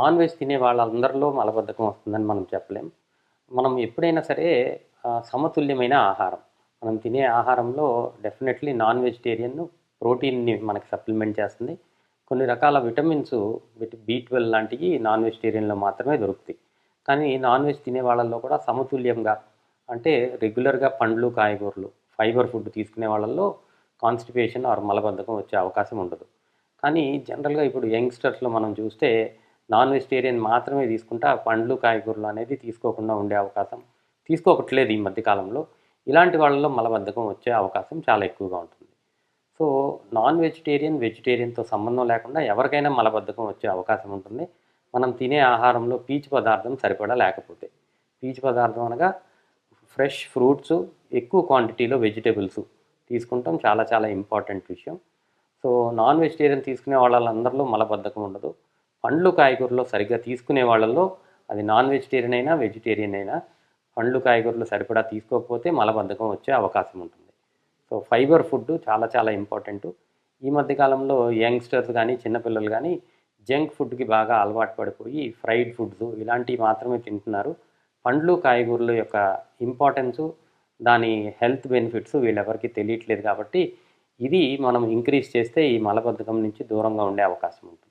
Non veg తినే వాళ్ళందరిలో మలబద్ధకం వస్తుందని మనం చెప్పలేం. మనం ఎప్పుడైనా సరే సమతుల్యమైన ఆహారం. మనం తినే ఆహారంలో డెఫినెట్లీ నాన్ వెజిటేరియన్ ప్రోటీన్ని మనకి సప్లిమెంట్ చేస్తుంది. కొన్ని రకాల విటమిన్స్ బి ట్వెల్వ్ లాంటివి నాన్ వెజిటేరియన్లో మాత్రమే దొరుకుతాయి. కానీ నాన్ వెజ్ తినే వాళ్ళల్లో కూడా సమతుల్యంగా అంటే రెగ్యులర్గా పండ్లు కాయగూరలు ఫైబర్ ఫుడ్ తీసుకునే వాళ్ళల్లో కాన్స్టిపేషన్ ఆర్ మలబద్ధకం వచ్చే అవకాశం ఉండదు. కానీ జనరల్గా ఇప్పుడు యంగ్స్టర్స్లో మనం చూస్తే నాన్ వెజిటేరియన్ మాత్రమే తీసుకుంటా పండ్లు కాయగూరలు అనేది తీసుకోకుండా ఉండే అవకాశం తీసుకోకట్లేదు ఈ మధ్యకాలంలో ఇలాంటి వాళ్ళలో మలబద్ధకం వచ్చే అవకాశం చాలా ఎక్కువగా ఉంటుంది. సో నాన్ వెజిటేరియన్ వెజిటేరియన్తో సంబంధం లేకుండా ఎవరికైనా మలబద్ధకం వచ్చే అవకాశం ఉంటుంది. మనం తినే ఆహారంలో పీచు పదార్థం సరిపడా లేకపోతే. పీచు పదార్థం అనగా ఫ్రెష్ ఫ్రూట్స్ ఎక్కువ క్వాంటిటీలో వెజిటేబుల్స్ తీసుకుంటాం. చాలా చాలా ఇంపార్టెంట్ విషయం. సో నాన్ వెజిటేరియన్ తీసుకునే వాళ్ళందరిలో మలబద్ధకం ఉండదు. పండ్లు కాయగూరలు సరిగ్గా తీసుకునే వాళ్ళల్లో అది నాన్ వెజిటేరియన్ అయినా వెజిటేరియన్ అయినా పండ్లు కాయగూరలు సరిపడా తీసుకోకపోతే మలబద్ధకం వచ్చే అవకాశం ఉంటుంది. సో ఫైబర్ ఫుడ్ చాలా చాలా ఇంపార్టెంట్. ఈ మధ్యకాలంలో యంగ్స్టర్స్ కానీ చిన్నపిల్లలు కానీ జంక్ ఫుడ్కి బాగా అలవాటు పడిపోయి ఫ్రైడ్ ఫుడ్స్ ఇలాంటివి మాత్రమే తింటున్నారు. పండ్లు కాయగూరల యొక్క ఇంపార్టెన్సు దాని హెల్త్ బెనిఫిట్స్ వీళ్ళెవరికి తెలియట్లేదు కాబట్టి ఇది మనం ఇంక్రీజ్ చేస్తే ఈ మలబద్ధకం నుంచి దూరంగా ఉండే అవకాశం ఉంటుంది.